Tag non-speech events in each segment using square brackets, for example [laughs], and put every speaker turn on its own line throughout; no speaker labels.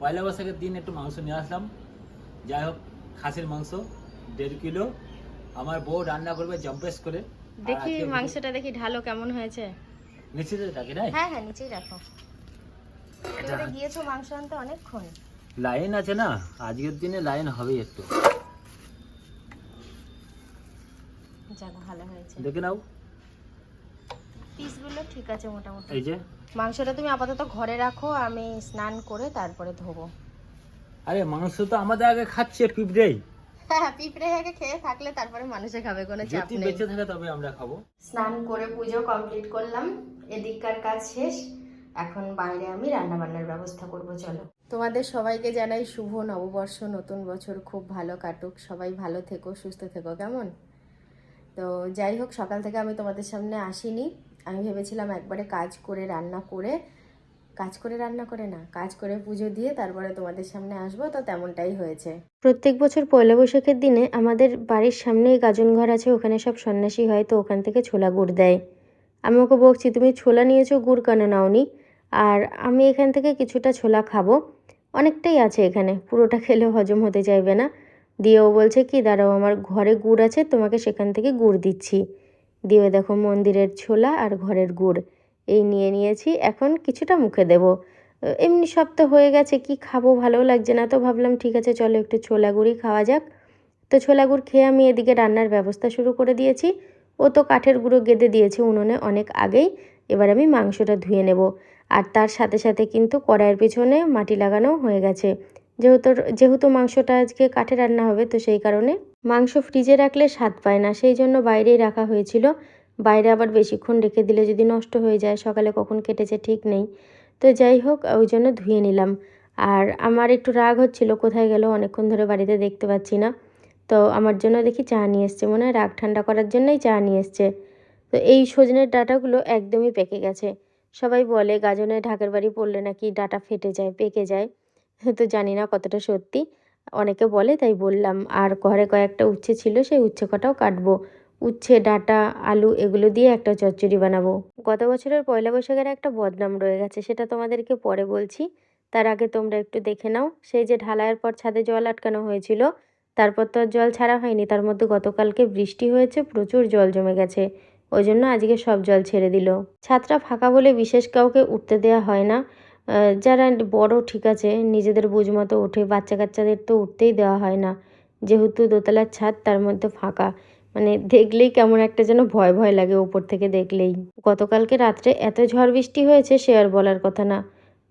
পয়লা বৈশাখের দিন একটু মাংস নিয়ে আসলাম। যাই হোক খাসির মাংস দেড় কিলো। আমার বউ রান্না করবে জম্পেস করে।
দেখি মাংসটা দেখি ঢালো কেমন হয়েছে?
নিশ্চিত থাকে নাই
হ্যাঁ হ্যাঁ নিচেই রাখো। গিয়েছো মাংস আনতে অনেকক্ষণ।
লাইন আছে না? আজকের দিনে লাইন হবেই একটু।
যাক ভালো হয়েছে।
দেখে নাও।
পিস পিসগুলো ঠিক আছে মোটামুটি।
এই যে।
মাংসটা তুমি আপাতত ঘরে রাখো আমি স্নান করে তারপরে ধোবো।
আরে মাংস তো আমাদের আগে খাচ্ছে পিঁপড়েই
হ্যাঁ পিঁপড়ে আগে খেয়ে থাকলে তারপরে মানুষে খাবে কোনো চাপ নেই।
বেঁচে থাকে তবে আমরা খাব।
স্নান করে পুজো কমপ্লিট করলাম এদিককার কাজ শেষ। এখন বাইরে আমি রান্না বান্নার ব্যবস্থা করব চলো। তোমাদের সবাইকে জানাই শুভ নববর্ষ নতুন বছর খুব ভালো কাটুক সবাই ভালো থেকো সুস্থ থেকো কেমন? তো যাই হোক সকাল থেকে আমি তোমাদের সামনে আসিনি। আমি ভেবেছিলাম একবারে কাজ করে, রান্না করে, কাজ করে, রান্না করে না, কাজ করে পুজো দিয়ে তারপরে তোমাদের সামনে আসব, তো তেমনটাই হয়েছে। প্রত্যেক বছর পয়লা বৈশাখের দিনে আমাদের বাড়ির সামনেই গাজন ঘর আছে, ওখানে সব সন্ন্যাসী হয়, তো ওখান থেকে ছোলা গুড় দেয়। আমি ওকে বলছি তুমি ছোলা নিয়েছো, গুড় কেন নাওনি? আর আমি এখান থেকে কিছুটা ছোলা খাব। অনেকটাই আছে এখানে, পুরোটা খেলে হজম হতে চাইবে না। দিয়ে ও বলছে, কি, দাঁড়াও, আমার ঘরে গুড় আছে, তোমাকে সেখান থেকে গুড় দিচ্ছি। দিয়ে দেখো মন্দিরের ছোলা আর ঘরের গুড়। এই নিয়ে নিয়েছি, এখন কিছুটা মুখে দেব। এমনি সব তো হয়ে গেছে, কি খাব ভালো লাগছে না তো, ভাবলাম ঠিক আছে, চলো একটু ছোলা গুড়ই খাওয়া যাক। তো ছোলা গুড় খেয়ে আমি এদিকে রান্নার ব্যবস্থা শুরু করে দিয়েছি। ও তো কাঠের গুঁড়ো গেঁদে দিয়েছে উনুনে অনেক আগেই, এবার আমি মাংসটা ধুয়ে নেব। আর তার সাথে সাথে কিন্তু কড়াইয়ের পিছনে মাটি লাগানো হয়ে গেছে। যেহেতু যেহেতু মাংসটা আজকে কাঠে রান্না হবে, তো সেই কারণে মাংস ফ্রিজে রাখলে স্বাদ পায় না। সেই জন্য বাইরেই রাখা হয়েছিল। বাইরে আবার বেশিক্ষণ রেখে দিলে যদি নষ্ট হয়ে যায়, সকালে কখন কেটেছে ঠিক নেই। তো যাই হোক, ওই জন্য ধুয়ে নিলাম। আর আমার একটু রাগ হচ্ছিল, কোথায় গেল অনেকক্ষণ ধরে বাড়িতে দেখতে পাচ্ছি না। তো আমার জন্য দেখি চা নিয়ে এসছে। মনে হয় রাগ ঠান্ডা করার জন্যই চা নিয়ে এসছে। তো এই সজনের ডাটাগুলো একদমই পেকে গেছে। সবাই বলে, গাজনে ঢাকের বাড়ি পড়লে নাকি ডাটা ফেটে যায়, পেকে যায়। তো জানি না কতটা সত্যি। অনেকে বলে, তাই বললাম, আর ঘরে কয়েকটা উচ্ছে ছিল, সেই উচ্ছে কটাও কাটবো। উচ্ছে, ডাঁটা, আলু এগুলো দিয়ে একটা চচ্চড়ি বানাবো। গত বছরের পয়লা বৈশাখের একটা বদনাম রয়ে গেছে, সেটা তোমাদেরকে পরে বলছি। তার আগে তোমরা একটু দেখে নাও। সেই যে ঢালাইয়ের পর ছাদে জল আটকানো হয়েছিল, তারপর তো জল ছাড়া হয়নি, তার মধ্যে গতকালকে বৃষ্টি হয়েছে, প্রচুর জল জমে গেছে। ওই জন্য আজকে সব জল ছেড়ে দিল। ছাদটা ফাঁকা বলে বিশেষ কাউকে উঠতে দেওয়া হয় না। যারা বড় ঠিক আছে নিজেদের বুঝ মতো ওঠে বাচ্চা কাচ্চাদের তো উঠতেই দেওয়া হয় না। যেহেতু দোতলার ছাদ তার মধ্যে ফাঁকা। মানে দেখলেই কেমন একটা যেন ভয় ভয় লাগে উপর থেকে দেখলেই। গতকালকে রাত্রে এত ঝড় বৃষ্টি হয়েছে সে আর বলার কথা না।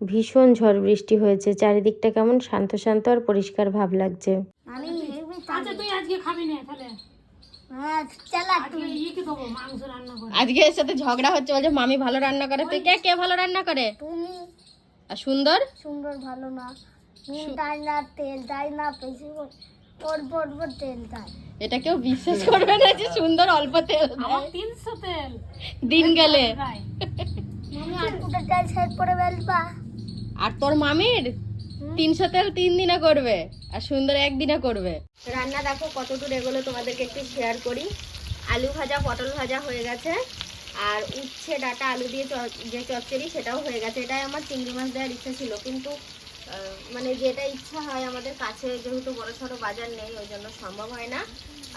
ভীষণ ঝড় বৃষ্টি হয়েছে চারিদিকটা কেমন শান্ত শান্ত আর পরিষ্কার ভাব লাগছে।
আমি
আচ্ছা তুই আজকে খাবি। না তাহলে?
হ্যাঁ
ইয়ে কি দেবো মাংস রান্না করে।
আজকে এর সাথে ঝগড়া হচ্ছে বলছে মামি ভালো রান্না করে। তুই কে কে ভালো রান্না করে?
তুমি
আর সুন্দর?
সুন্দর ভালো না। দেয় না তেল দেয় না বেশি অল্প অল্প তেল দেয়
এটা কেউ বিশ্বাস করবে না যে সুন্দর অল্প তেল
আমার তিনশো তেল।
দিন গেলে।
প্রায়।
আর দুটো তেল সেট করে ফেলবা।
আর তোর মামির? তিনশো তেল তিন দিনে করবে আর সুন্দর একদিনে করবে। রান্না দেখো কত দূর এগুলো তোমাদেরকে একটু শেয়ার করি। আলু ভাজা পটল ভাজা হয়ে গেছে। আর উচ্ছে, ডাটা, আলু দিয়ে যে চচ্চড়ি সেটাও হয়ে গেছে। এটাই আমার চিংড়ি মাছ দেওয়ার ইচ্ছা ছিল। কিন্তু মানে যেটা ইচ্ছা হয় আমাদের কাছে, যেহেতু বড় সড়ো বাজার নেই, ওই জন্য সম্ভব হয় না।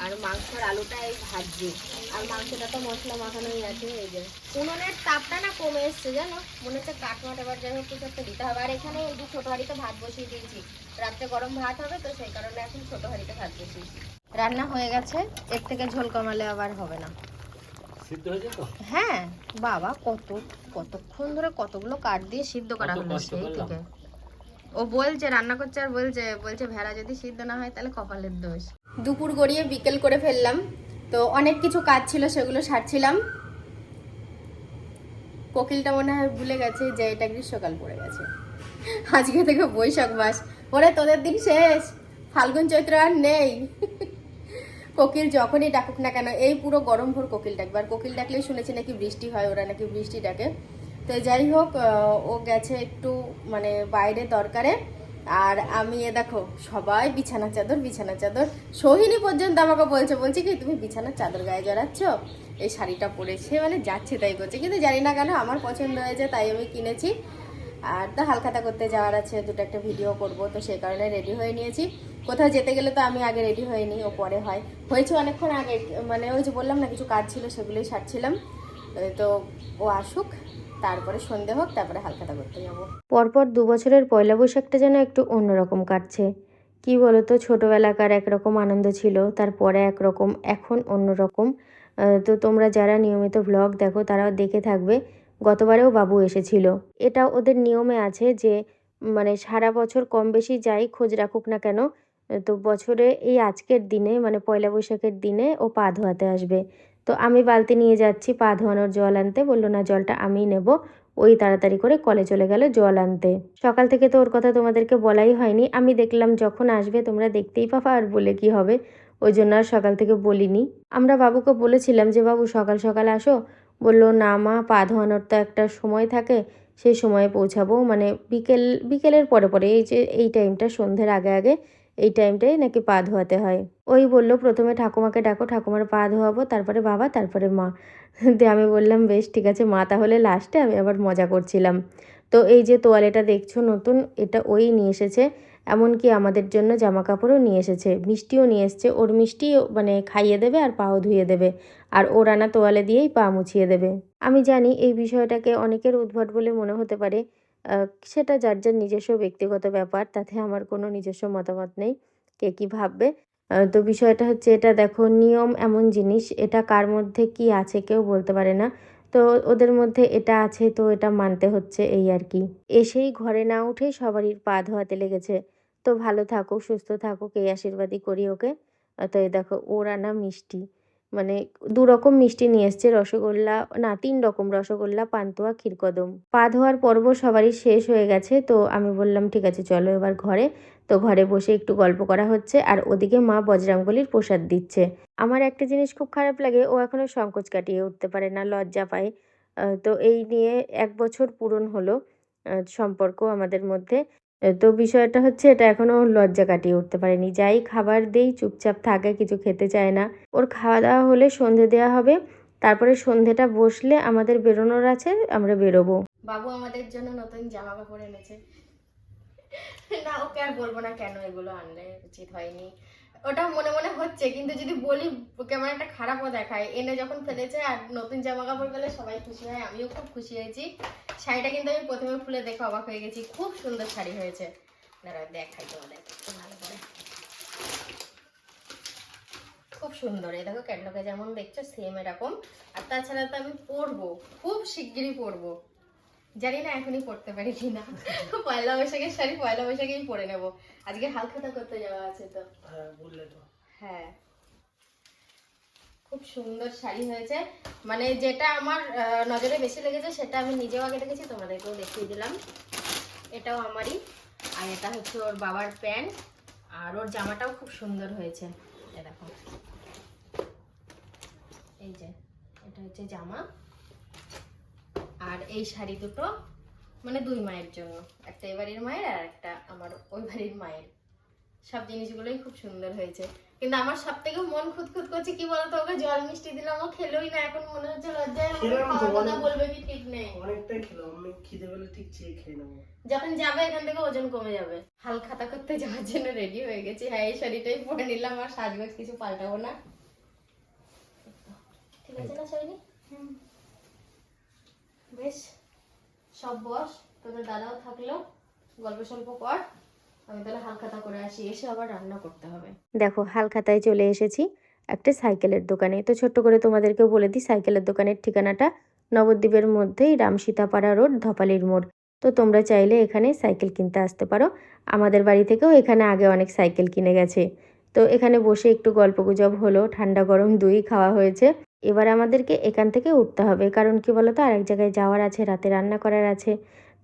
আর মাংসের আলুটা এই ভাজছি আর মাংসটা তো মশলা মাখানোই আছে, এই যে। উনুনের তাপটা না কমে এসছে, জানো? মনে হচ্ছে কাঠ মাঠ এবার যাই হোক, কিছু একটা দিতে হবে। আর এখানে এই যে ছোটো হাঁড়িতে ভাত বসিয়ে দিয়েছি। রাত্রে গরম ভাত হবে তো, সেই কারণে এখন ছোটো হাঁড়িতে ভাত বসিয়েছি। রান্না হয়ে গেছে। এর থেকে ঝোল কমালে আবার হবে না।
সিদ্ধ হয়েছে তো?
হ্যাঁ বাবা কত কতক্ষণ ধরে কতগুলো কাঠ দিয়ে সিদ্ধ করা হলো সেই থেকে ও বলছে রান্না করছে আর বলছে বলছে ভেড়া যদি সিদ্ধ না হয় তাহলে কপালের দোষ। দুপুর গড়িয়ে বিকেল করে ফেললাম। তো অনেক কিছু কাজ ছিল সেগুলো সারছিলাম। কোকিলটা মনে হয় ভুলে গেছে যে এটা গ্রীষ্মকাল পড়ে গেছে। আজকে থেকে বৈশাখ মাস। ওরে তোদের দিন শেষ। ফাল্গুন চৈত্র আর নেই। কোকিল যখনই ডাকুক না কেন, এই পুরো গরম ভোর কোকিল ডাকবে। আর কোকিল ডাকলেই শুনেছি নাকি বৃষ্টি হয়, ওরা নাকি বৃষ্টি ডাকে। তো যাই হোক ও গেছে একটু মানে বাইরে দরকারে। আর আমি এ দেখো, সবাই বিছানা চাদর বিছানা চাদর। সোহিনী পর্যন্ত আমাকে বলছে বলছে কি, তুমি বিছানার চাদর গায়ে জড়াচ্ছ? এই শাড়িটা পরেছে মানে যাচ্ছে তাই করছে। কিন্তু জানি না কেন, আমার পছন্দ হয়েছে, তাই আমি কিনেছি। আর তো হালখাতা করতে যাওয়ার আছে, দুটো একটা ভিডিও করব, তো সেই কারণে রেডি হয়ে নিয়েছি। কোথাও যেতে গেলে তো আমি আগে রেডি হয়ে নিই, ও পরে হয়। হয়েছে অনেকক্ষণ আগে মানে ওই যে বললাম না, কিছু কাজ ছিল সেগুলোই সারছিলাম। তো ও আসুক, তারপরে সন্ধে হোক, তারপরে হালখাতা করতে যাব। পরপর দু বছরের পয়লা বৈশাখটা যেন একটু অন্যরকম কাটছে। কি বলতো, ছোটোবেলাকার একরকম আনন্দ ছিল, তারপরে একরকম, এখন অন্যরকম। তো তোমরা যারা নিয়মিত ভ্লগ দেখো, তারাও দেখে থাকবে গতবারেও বাবু এসেছিল। এটা ওদের নিয়মে আছে যে মানে সারা বছর কম বেশি যাই, খোঁজ রাখুক না কেন, তো বছরে এই আজকের দিনে মানে পয়লা বৈশাখের দিনে ও পা ধোয়াতে আসবে। তো আমি বালতি নিয়ে যাচ্ছি, পা ধোয়ানোর জল আনতে। বলল, না, জলটা আমিই নেব। ওই তাড়াতাড়ি করে কলে চলে গেল জল আনতে। সকাল থেকে তো ওর কথা তোমাদেরকে বলাই হয়নি। আমি দেখলাম, যখন আসবে তোমরা দেখতেই পাবা আর বলে কি হবে। ওই জন্য আর সকাল থেকে বলিনি। আমরা বাবুকে বলেছিলাম যে, বাবু, সকাল সকাল আসো। বলল, না মা, পা ধোয়ানোর তো একটা সময় থাকে, সেই সময়ে পৌঁছাবো। মানে বিকেল, বিকেলের পরে পরে, এই যে, এই টাইমটা, সন্ধ্যের আগে আগে, এই টাইমটাই নাকি পা ধোয়াতে হয়। ওই বলল, প্রথমে ঠাকুমাকে ডাকো, ঠাকুমার পা ধোয়াবো, তারপরে বাবা, তারপরে মা। দিয়ে আমি বললাম, বেশ, ঠিক আছে মা, তাহলে লাস্টে আমি আবার মজা করছিলাম। তো এই যে তোয়ালেটা দেখছ নতুন, এটা ওই নিয়ে এসেছে, এমনকি আমাদের জন্য জামা কাপড়ও নিয়ে এসেছে। মিষ্টিও নিয়ে এসেছে, ওর মিষ্টি মানে খাইয়ে দেবে আর পাও ধুয়ে দেবে। আর ওর আনা তোয়ালে দিয়েই পা মুছিয়ে দেবে। আমি জানি এই বিষয়টাকে অনেকের উদ্ভট বলে মনে হতে পারে সেটা যার যার নিজস্ব ব্যক্তিগত ব্যাপার, তাতে আমার কোনো নিজস্ব মতামত নেই, কে কী ভাববে। তো বিষয়টা হচ্ছে এটা, দেখো, নিয়ম এমন জিনিস, এটা কার মধ্যে কি আছে কেউ বলতে পারে না। তো ওদের মধ্যে এটা আছে, তো এটা মানতে হচ্ছে এই আর কি। এসেই ঘরে না উঠেই সবারই পা ধোয়াতে লেগেছে। তো ভালো থাকুক, সুস্থ থাকুক, এই আশীর্বাদই করি ওকে। তো এই দেখো, ওর আনা মিষ্টি। মানে দু রকম মিষ্টি নিয়ে এসছে রসগোল্লা, না, তিন রকম রসগোল্লা, পান্তুয়া, ক্ষীরকদম। পা ধোয়ার পর্ব সবারই শেষ হয়ে গেছে, তো আমি বললাম, ঠিক আছে, চলো এবার ঘরে। তো ঘরে বসে একটু গল্প করা হচ্ছে, আর ওদিকে মা বজরাঙ্গলির প্রসাদ দিচ্ছে। আমার একটা জিনিস খুব খারাপ লাগে, ও এখনও সংকোচ কাটিয়ে উঠতে পারে না, লজ্জা পায়। তো এই নিয়ে এক বছর পূরণ হলো সম্পর্ক আমাদের মধ্যে। তো বিষয়টা হচ্ছে এটা এখনও লজ্জা কাটিয়ে উঠতে পারেনি। যাই খাবার দেই, চুপচাপ থাকে, কিছু খেতে চায় না। ওর খাওয়া দাওয়া হলে সন্ধে দেওয়া হবে। তারপরে সন্ধেটা বসলে আমাদের বেরোনোর আছে, আমরা বেরোবো। বাবু আমাদের জন্য নতুন জামা কাপড় এনেছে। না, ওকে আর বলব না কেন এগুলো আনলে, উচিত হয়নি। ওটা মনে মনে হচ্ছে, কিন্তু যদি বলি কেমন একটা খারাপও দেখায়। এনে যখন ফেলেছে আর নতুন জামা কাপড় পেলে সবাই খুশি হয়, আমিও খুব খুশি হয়েছি। শাড়িটা কিন্তু আমি প্রথমে খুলে দেখে অবাক হয়ে গেছি, খুব সুন্দর শাড়ি হয়েছে। দাঁড়াও, দেখাই তোমাদের। ভালো করে খুব সুন্দর, এই দেখো, ক্যাটলগে যেমন দেখছ সেম এরকম। আর তাছাড়া তো আমি পরবো, খুব শিগগিরই পরবো। জানি না এখনই পড়তে পারি কি না পয়লা বৈশাখের শাড়ি পয়লা বৈশাখেই পরে নেব। আজকে হালখাতা করতে যাওয়া আছে তো। হ্যাঁ খুব সুন্দর শাড়ি হয়েছে। মানে যেটা আমার নজরে বেশি লেগেছে সেটা আমি নিজেও আগে দেখেছি তোমাদেরকেও দেখিয়ে দিলাম। এটাও আমারই। আর এটা হচ্ছে ওর বাবার প্যান্ট। আর ওর জামাটাও খুব সুন্দর হয়েছে। এ দেখো। এই যে এটা হচ্ছে জামা। এই শাড়ি দুটো মানে দুই মায়ের জন্য। একটা এ বাড়ির মায়ের আর একটা আমার ওই বাড়ির মায়ের। সব জিনিসগুলোই খুব সুন্দর হয়েছে। কিন্তু আমার সব থেকে মন খুঁতখুত করছে কি বলতো ওকে জল মিষ্টি দিলাম ও খেলোই না এখন মনে হচ্ছে লজ্জায় বলবে কি ঠিক নেই।
অনেকটাই খেলাম আমি খিদে পেলে ঠিক চেয়ে খেয়ে নেব।
যখন যাবে এখান থেকে ওজন কমে যাবে। হাল খাতা করতে যাওয়ার জন্য রেডি হয়ে গেছি। হ্যাঁ এই শাড়িটাই পরে নিলাম আর সাজগোজ কিছু পাল্টাবো না। ঠিক আছে না শাড়ি বেশ, সব বস, তোদের দাদাও থাকল, গল্প সল্প কর, আমি তাহলে হালখাতা করে আসি, এসে আবার রান্না করতে হবে। দেখো, হালখাতায় চলে এসেছি, একটা সাইকেলের দোকানে। তো ছোট্ট করে তোমাদেরকেও বলে দিই, সাইকেলের দোকানের ঠিকানাটা নবদ্বীপের মধ্যেই রামসীতাপাড়া রোড, ধপালির মোড়। তো তোমরা চাইলে এখানে সাইকেল কিনতে আসতে পারো। আমাদের বাড়ি থেকেও এখানে আগে অনেক সাইকেল কিনে গেছে। তো এখানে বসে একটু গল্পগুজব হলো, ঠান্ডা গরম দুই খাওয়া হয়েছে। এবার আমাদেরকে এখান থেকে উঠতে হবে। কারণ কি বলতো আরেক জায়গায় যাওয়ার আছে রাতে রান্না করার আছে।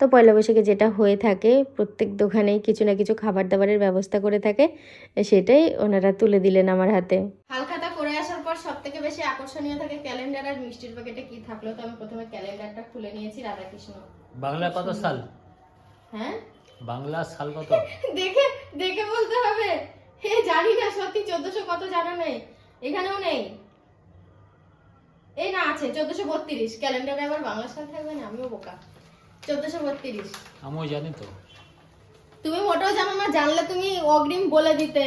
তো পয়লা বৈশাখে যেটা হয়ে থাকে প্রত্যেক দোকানেই কিছু না কিছু খাবার দাবারের ব্যবস্থা করে থাকে সেটাই ওনারা তুলে দিলেন আমার হাতে। হালখাতা করে আসার পর সব থেকে বেশি আকর্ষণীয় থাকে ক্যালেন্ডার আর মিষ্টির প্যাকেটে কি থাকল তো আমি প্রথমে ক্যালেন্ডারটা খুলে নিয়েছি রাধাকৃষ্ণ।
বাংলা কত সাল?
হ্যাঁ?
বাংলা সাল কত? [laughs]
দেখে দেখে বলতে হবে। হে জানি না সত্যি চোদ্দশো কত জানা নেই। এখানেও নেই। আছে চোদ্দশো বত্রিশ। ক্যালেন্ডারে আবার বাংলা সাল থাকবে না? আমিও বোকা।
চোদ্দশো বত্রিশ।
আমিও জানি তো।
তুমি মোটেও জানো না জানলে তুমি অগ্রিম বলে দিতে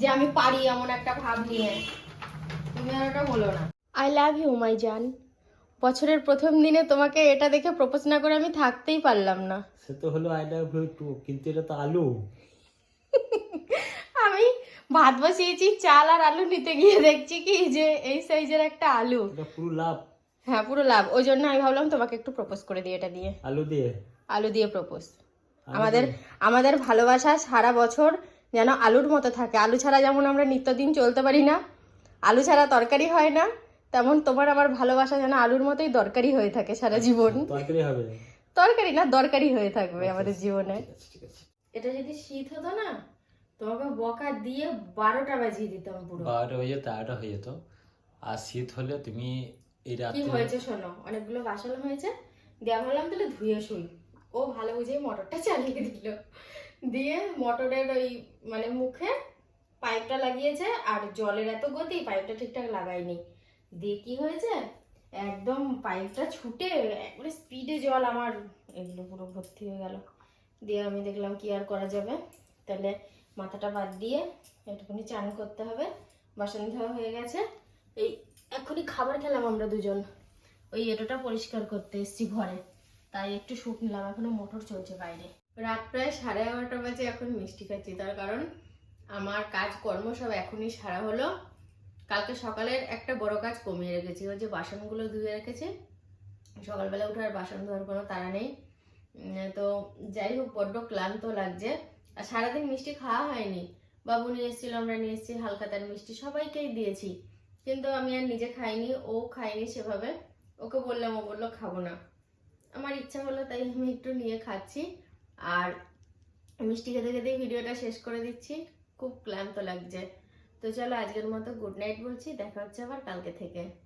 যে আমি পারি এমন একটা ভাব নিয়ে। তুমি আর ওটা বলো না। আই লাভ ইউ মাই জান বছরের প্রথম দিনে তোমাকে এটা দেখে প্রপোজ না করে আমি থাকতেই পারলাম না।
সে তো হলো আই লাভ ইউ টু কিন্তু এটা তো আলু।
ভাত বসিয়েছি চাল আর আলু নিতে গিয়ে দেখছি কি যে এই সাইজের একটা আলু।
পুরো লাভ।
হ্যাঁ পুরো লাভ। ওই জন্য আমি ভাবলাম তোমাকে একটু প্রপোজ করে দিই এটা দিয়ে।
আলু দিয়ে?
আলু দিয়ে প্রপোজ আমাদের আমাদের ভালোবাসা সারা বছর যেন আলুর মতো থাকে। আলু ছাড়া যেমন আমরা নিত্যদিন চলতে পারি না আলু ছাড়া তরকারি হয় না তেমন তোমার আমার ভালোবাসা যেন আলুর মতোই দরকারি হয়ে থাকে সারা জীবন।
তরকারি হবে?
তরকারি না দরকারি হয়ে থাকবে আমাদের জীবনে।
ঠিক আছে ঠিক আছে।
এটা যদি শীত হতো না তোমাকে বকা দিয়ে বারোটা বাজিয়ে দিতাম পুরো।
বারোটা যেত তেরোটা হয়ে যেত। আর শীত হলে তুমি এই
কি হয়েছে শোনো অনেকগুলো বাসন হয়েছে। দেওয়া ভাবলাম তাহলে ধুয়ে শুই। ও ভালো বুঝে মোটরটা চালিয়ে দিল। দিয়ে মোটরের ওই মানে মুখে পাইপটা লাগিয়েছে আর জলের এত গতি পাইপটা ঠিকঠাক লাগায়নি। দিয়ে কি হয়েছে? একদম পাইপটা ছুটে একবারে স্পিডে জল আমার এগুলো পুরো ভর্তি হয়ে গেল। দিয়ে আমি দেখলাম কি আর করা যাবে। তাহলে মাথাটা বাদ দিয়ে একটুখানি চান করতে হবে। বাসন ধোয়া হয়ে গেছে। এই এখনই খাবার খেলাম আমরা দুজন। ওই এটোটা পরিষ্কার করতে এসছি ঘরে। তাই একটু সুখ নিলাম, এখনও মোটর চলছে বাইরে। রাত প্রায় সাড়ে এগারোটা বাজে এখন মিষ্টি খাচ্ছি, তার কারণ আমার কাজ কর্ম সব এখনই সারা হলো। কালকে সকালের একটা বড় কাজ কমিয়ে রেখেছি, ওই যে বাসনগুলো ধুয়ে রেখেছে। সকালবেলা উঠে আর বাসন ধোয়ার কোনো তাড়া নেই। তো যাই হোক, বড্ড ক্লান্ত লাগছে। আর সারাদিন মিষ্টি খাওয়া হয়নি। বাবু নিয়ে এসেছিল, আমরা নিয়ে এসেছি হালকা তার মিষ্টি, সবাইকেই দিয়েছি। কিন্তু আমি আর নিজে খাইনি, ও খাইনি সেভাবে। ওকে বললাম, ও বলল, খাব না। আমার ইচ্ছা হলো, তাই আমি একটু নিয়ে খাচ্ছি। আর মিষ্টি খেতে খেতে ভিডিওটা শেষ করে দিচ্ছি। খুব ক্লান্ত লাগছে। তো চলো, আজকের মতো গুড নাইট বলছি, দেখা হচ্ছে আবার কালকে থেকে।